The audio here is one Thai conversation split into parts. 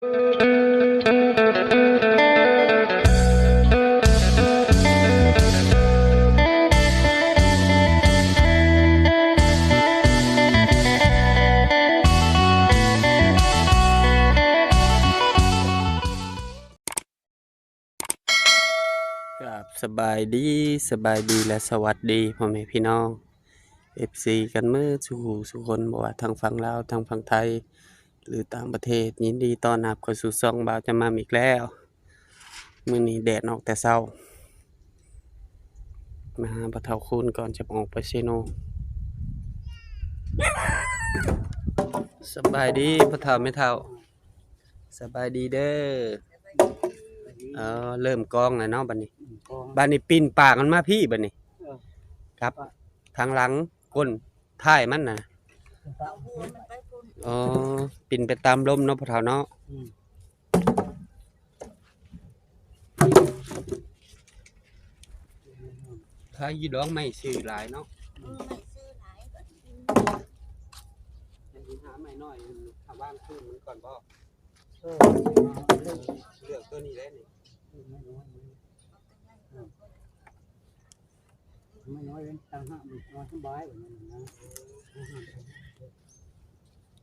กับสบายดีสบายดีและสวัสดีพ่อแม่พี่น้อง FC กันเมื่อสู่หูสุคนบ่ว่าทางฝั่งลาวทางฝั่งไทย หรือต่างประเทศยินดีต้อนรับเข้าสู่ช่องบ่าวจะมาอีกแล้วมื้อนี้แดดออกแต่เช้า มาหาบ่เฒ่าคุณก่อนจะออกไปเซโนสบายดีบ่เฒ่าไม่เฒ่า สบายดีเด้อเออเริ่มกองแล้วเนาะบัดนี้บ้านนี้ปีนปากมันมาพี่บัดนี้เออครับ ทางหลังก้นท้ายมันน่ะ อ๋อปีนไปตามลมเนาะพ่อเฒ่าเนาะอืม ถ้ายีดองไม่ซื้อหลายเนาะยังสิหาไม่น้อยถ้าว่างคืนมันก่อนบ่เออเลือกตัวนี้ได้นี่ไม่น้อยไม่น้อยเป็นต่างห้ามันนอนสบายแบบนั้นนะ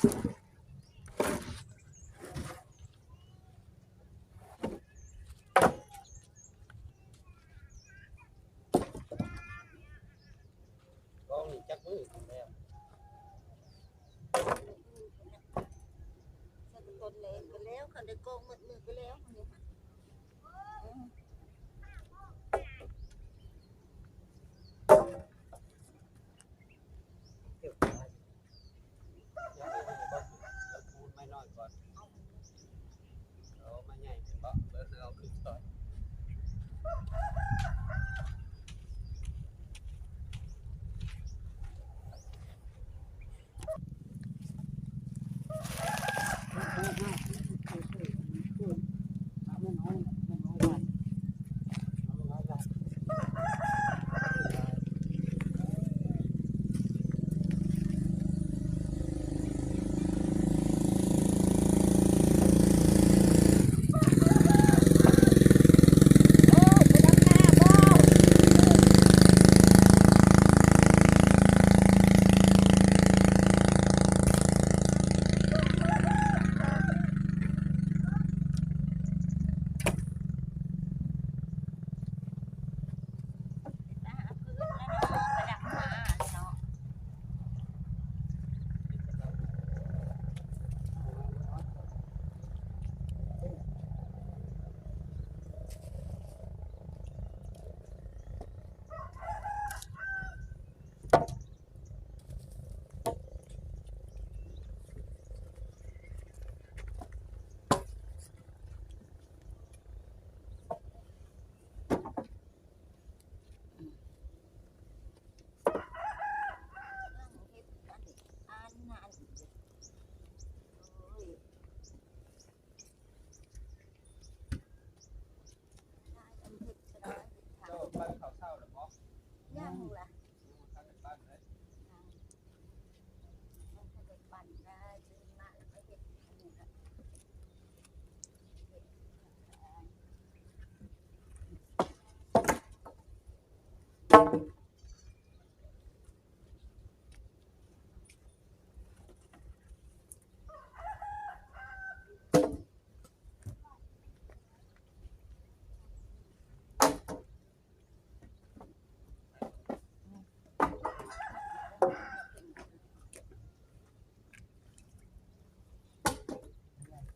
กองนี่จักมือแล้วสะกดเลยก็แล้วคันได้โกงหมดมือก็แล้วนี่ค่ะอืม เกี่ยว ยังไม่ได้บ่แล้วคูณไม่น้อยก่อนเอามาใหญ่ขึ้นบ่ เบิ่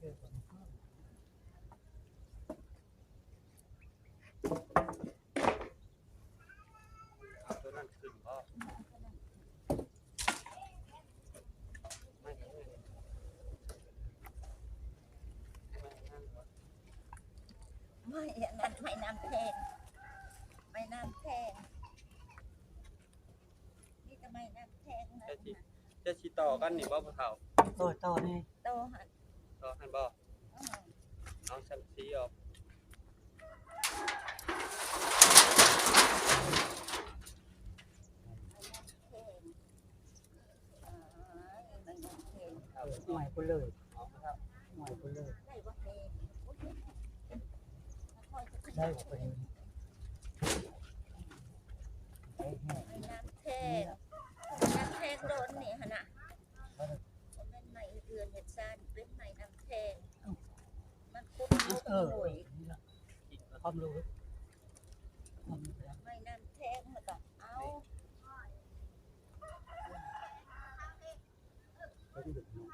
ตัวนั้นขึ้นบ่ไม่เห็นเลยไม่นั่นบ่ไม่อันนั้นไม่น้ำแทงไม่น้ำแทงนี่จะไม่น้ำแทงนะจะสิต่อกันนี่บ่ผู้เฒ่าต่อต่อนี่โตหัน ต่อให้บ่ อืม เอาสังสีออก แทงอ่าไม่น้ำแทง เอา ใหม่ไปเลยเอาครับใหม่ไปเลยได้ว่าแทงโอ้ยค่อยๆจะขได้ยับบ่ไปเลยได้แน่ไม่น้ำแทงน้ำแทงโดนนี่ฮะนะเป็นไม้เดือนเห็ดซ่านเป็นไม้น้ำแทงมันคุดคุดเออหน่วยนี่ละความรู้ความรู้แล้ว ไม่น้ำแทงมันก็เอา ไปดูเนาะ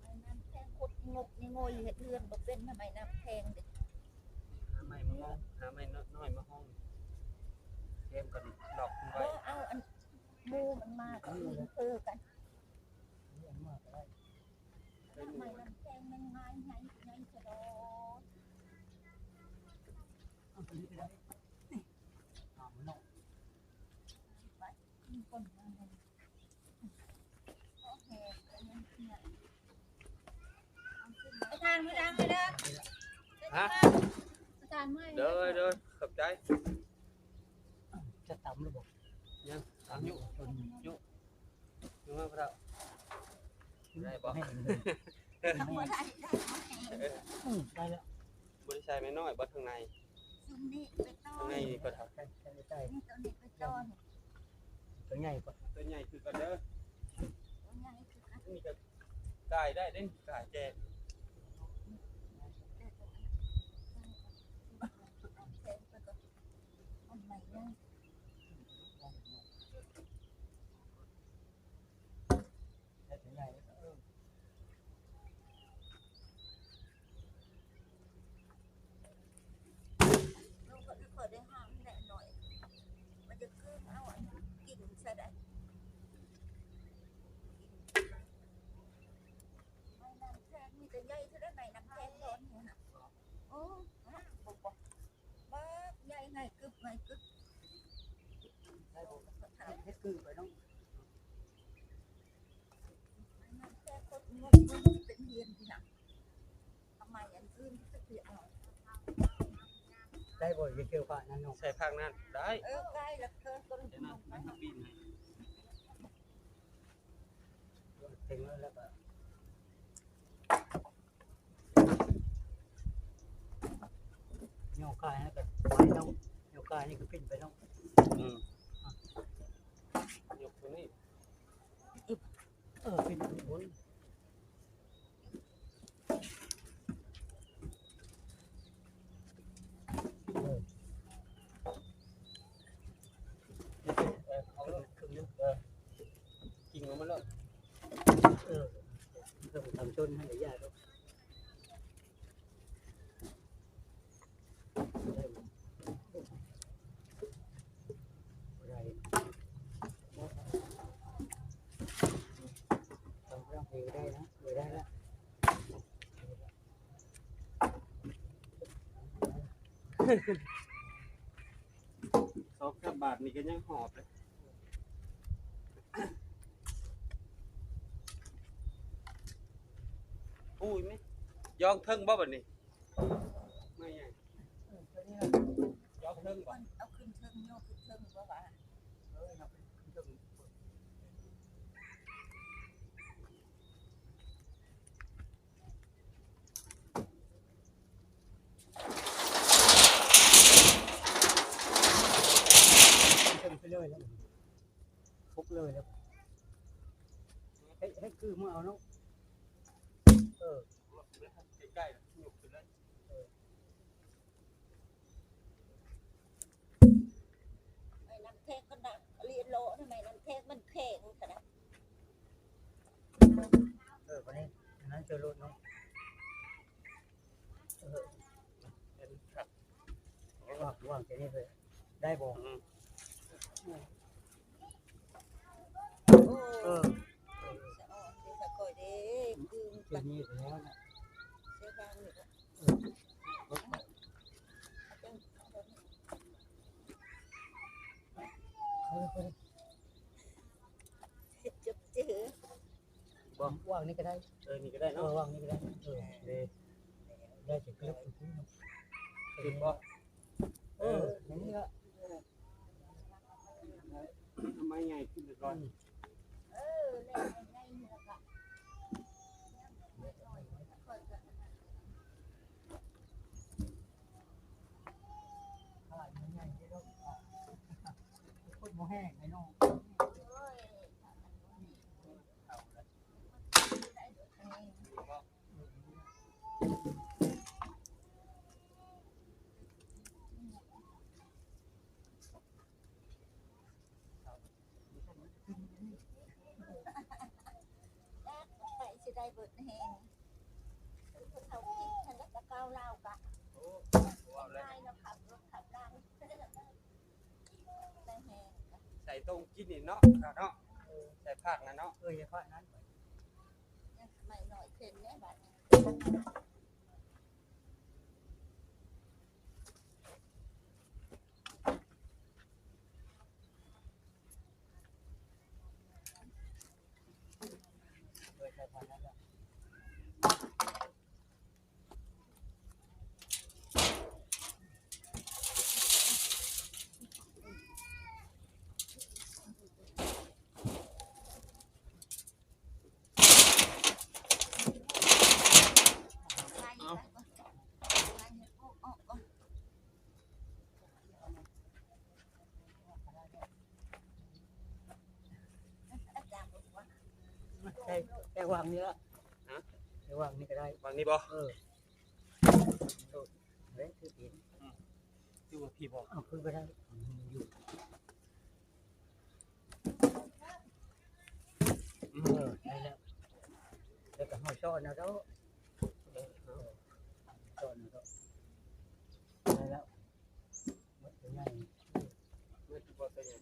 ไม่น้ำแทงคุดงกนี่งอยเห็ดเรือ นบ่เป็นทำไมน้ำแพงเด็กหาไม้มาห้องหาไม้น้อยมาห้องเกมกันดอกขึ้นเพไว้ราะเอาอันมูมันมาก็ยิงเธอกันนี่อันมากก็ได้ได้ทำหไมน้ำแพงมันง่ายง่ายง่ายจะโดน เอาไปนี่ก็ได้นี่เอามันเนาะ มีคนมาเลยโอเคอันนั้นที่ไหนเอาขึ้นมาไปทางไม่ดังไม่ดัง ฮะ อาจารย์ไม่เด้อเด้อขอบใจ จะต่ำหรือบ่ยังตามอยู่จนอยู่มาพระได้บ่ให้มันเลยทำมาได้ได้อืมได้แล้วบริษัทไม่น้อยบ่ทางในซุ่มนี่ไปต้อทางนในนี่ก็ทใช่ใช่ใช่นี่ตัวนี้ไปต้อนตัวใหญ่กว่าำตัวใหญ่คือกันเด้อตัวใหญ่คือกันนี่ก็กายได้เด้กายแจก ได้ตัวใหญ่แล้วก็เออ ลูกก็เคยได้ห้ามแหละหน่อย มันจะขึ้นเอาอันกินใช่ไหมไม่น้ำแทงมีแต่ใหญ่เท่านั้นไหนน้ำแทงร้อนเนี่ยนะโอ้นะบอกบอกบ้าใหญ่ไงกึบไงกึบ ได้บ่ ถาม เฮ็ดคือไปน้อง ไม่น้ำแทงคนงงมันเป็นเฮียนที่หนักทำไมอันอื่นก็คือเอา ได้บ่อย่าเกี่ยวกับนั่นน้องใส่ภาคนั้นได้เออใกล้แล้วเธอก็เดี๋ยวนะมันทำบินให้ถึงแล้วแล้วก็โยกกายให้กับไว้น้องโยกกายนี่ก็ปิ้นไปน้องอืมยกตัวนี้ เออปิ้นไปบนเออ เออเอาเลย ครึ่งนึง กิ่งลงมาเลย เออเริ่มทำชนให้ยากแล้วได้บ่ได้ทำร่างเพลงได้นะเออได้แล้ว สองสามบาทนี่ก็ยังหอบเลยอุ้ยไหมยองเทิงบ่บัดนี้ มาเอาลูกเออใกล้ๆลูกขึ้นเลยไอ้น้ำเทศก็ดักเรียนโลทำไมน้ำเทศมันเข่งขนาดเออวันนี้นั่นเจอรถน้องเออว่างว่างจะนี่เลยได้บ่เออ คือแค่นี้ก็แล้วนะเสียบางเออเอาจังเอาแบบนี้เขาเขาจุบจื้อว่างว่างนี่ก็ได้เออนี่ก็ได้เอเนาะอว่างนี่ก็ได้เออได้ได้จะคลิปอีกทีเนาะคิดบ่เอออย่างนี้ละทำไมใหญ่ขึ้นก่อนเออเล่นง่ายๆนี่ล่ะก็ค่อยก็ อ่าอย่างนี้ที่เราอ่าพูดโมแห้งไอ้น้อง โอ้ยได้ดอกอันนี้ แรกไป สิได้เบิดแหงเขาคิดฉันจะก้าวเล่ากะง่ายเนะขับรถขับล่างได้แหงใส่ตรงกินนี่เนาะเนาะใส่ผักนะเนาะเอออย่าพลาดนั้นยังไม่หน่อยเข็นแน่บัด Yeah. ช่ใช่วางนี่ละใช่วางนี่ก็ได้ วางนี้บ่เออโดดเฮ้ยคือกินดูว่าพี่บอกเอาคือก็ได้อยู่เออได้แล้วแล้วก็ห่อช้อนนะเด้อเออเอาช้อนนะเด้อได้แล้วหมดยังไง เมื่อที่บอกตัวใหญ่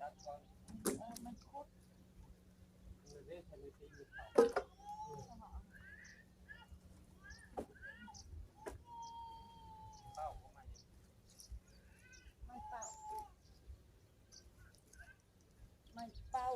ตัดก่อน เออมันคุด มันเล่นทันทีอยู่เขาเป้าของมัน ไม่เป่าไม่เป่า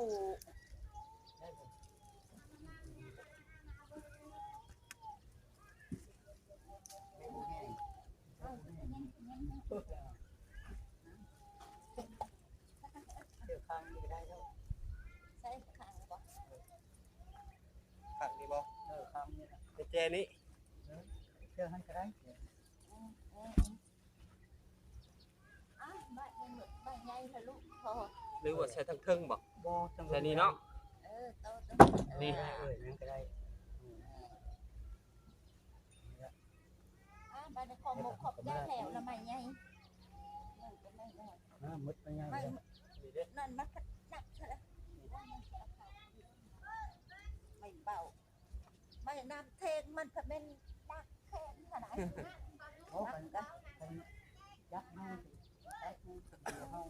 เนาะ เออโตโต นี่ ได้เออนั่นก็ได้ อ่ะใบในคอหมกขอบแก้แล้วละไม่ใหญ่นั่นก็ไม่ได้ อ่ามุดไปง่าย ไม่ เลย นี่เด้ นั่นมันก็หนักใช่ไหมไม่ น้ำเทงมันก็เป็นดักแข็งขนาดนั้นโอ้กันกันกันยักษ์ให้ยักษ์ให้สักเดียวให้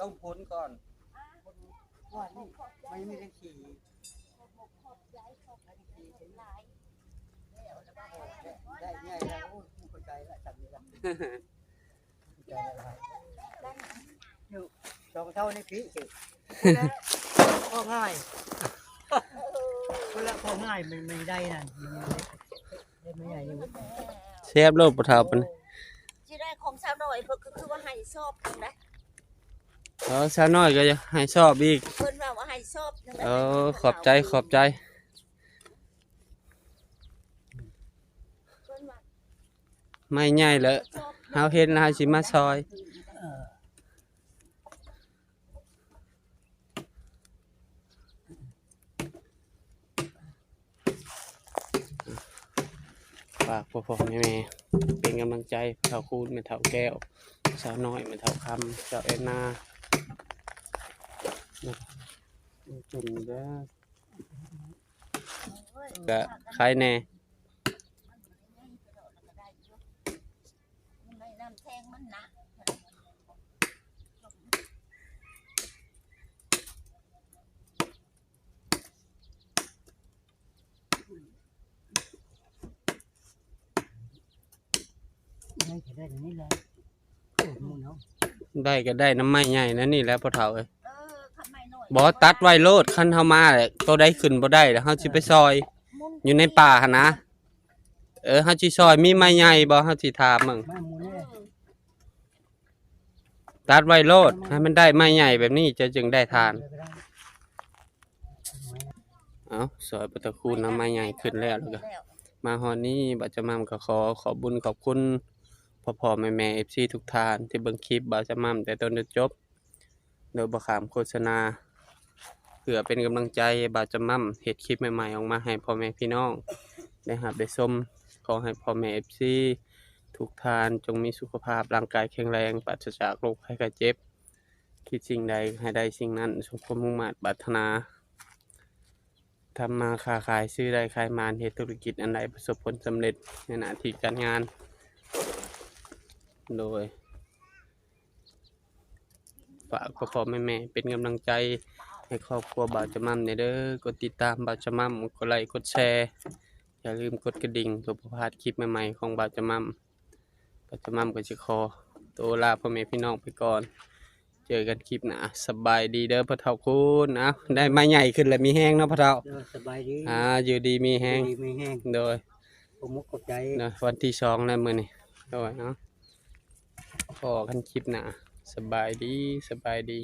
ต้องพ้นก่อนว่านี่ไม่ไม่ได้ขี่ได้ง่ายแล้วโอ้ผู้เข้าใจแล้วจับนี่ละเข้าใจแล้วอยู่สองเท่าในพี่สิก็ง่ายคน ละพอง่ายมันไม่ได้นั่นได้ไม่ใหญ่อยู่เชฟโลดปะเทาปะที่ได้ของสาวหน่อยเพิ่นก็คือว่าให้ชอบจังได๋เออชาน้อยก็จะให้ชอบอีก เพิ่นว่าว่าให้ชอบจังได๋เออขอบใจขอบใจเพิ่นว่าไม่ใหญ่เลยชอบเฮาเห็นแล้วเฮาสิมาซอย เากพ่อๆแม่ๆเป็นเป็นกำลังใจเท่าคูณแม่เท่าแก้ว สาวน้อยแม่เท่าคำเจ้าแอนนาจุ่มเด้อก็ใครแน่ในน้ำแทงมันหนัก ได้จะได้อย่างนี้แหละโอ้มูเนาะได้ก็ได้น้ำไม้ใหญ่นะนี่แหล้วพ่อเฒ่าเอ้ยเออทำไมหน่อยบ่ตัดไว้โลดคันเฮามาแหละตัวใดขึ้นบ่ได้แล้วเฮาสิไปซอยอยู่ในป่าหั่นนะ เออเฮาสิซอยมีไม้ใหญ่บ่เฮาสิถามมึงมามูเอแน่อตัดไว้โลดให้มันได้ไม้ใหญ่แบบนี้จะจึงได้ทาน เอ้าซอยประตะคูณน้ำไม้ใหญ่ขึ้นแล้วแล้วก็ มาฮอดนี้บัดจะมามก็ขอขอบบุญขอบคุณ พ่อพ่อแม่แม่ FC ทุกท่านที่เบิ่งคลิปบ่าวจะมามแต่ต้นจนจบ โดยบ่ขามโฆษณาเพื่อเป็นกำลังใจบ่าวจะมามเฮ็ดคลิปใหม่ๆออกมาให้พ่อแม่พี่น้องได้รับได้ชมขอให้พ่อแม่ FC ทุกท่านจงมีสุขภาพร่างกายแข็งแรงปราศจากโรคภัยไข้เจ็บ คิดสิ่งใดให้ได้สิ่งนั้นสมความมุ่งมั่นปรารถนาทำมาค้าขายซื้อได้ขายมานเหตุธุรกิจอันใดประสบผลสำเร็จในหน้าที่การงาน โดย ฝากพ่อพ่อแม่แม่เป็นกำลังใจ ให้ครอบครัวบ่าวจะมั่มในเด้อกดติดตามบ่าวจะมั่มกดไลค์กดแชร์ อย่าลืมกดกระดิ่งเพื่อบ่พลาดคลิปใหม่ๆของบ่าวจะมั่มบ่าวจะมั่มก็จะขอตัวลาพ่อแม่พี่น้องไปก่อน เจอกันคลิปหน้าสบายดีเด้อพ่อเฒ่าคุณนะได้ไม้ใหญ่ขึ้นแล้วมีแห้งเนาะพ่อเฒ่า เด้อสบายดีอ่าอยู่ดีมีแห้ง ดีไม่แห้งโดย ผมมุกขอบใจ นะวันที่สองแล้วมื้อนี้โดยเนาะ พอกันคลิปหน้าสบายดีสบายดี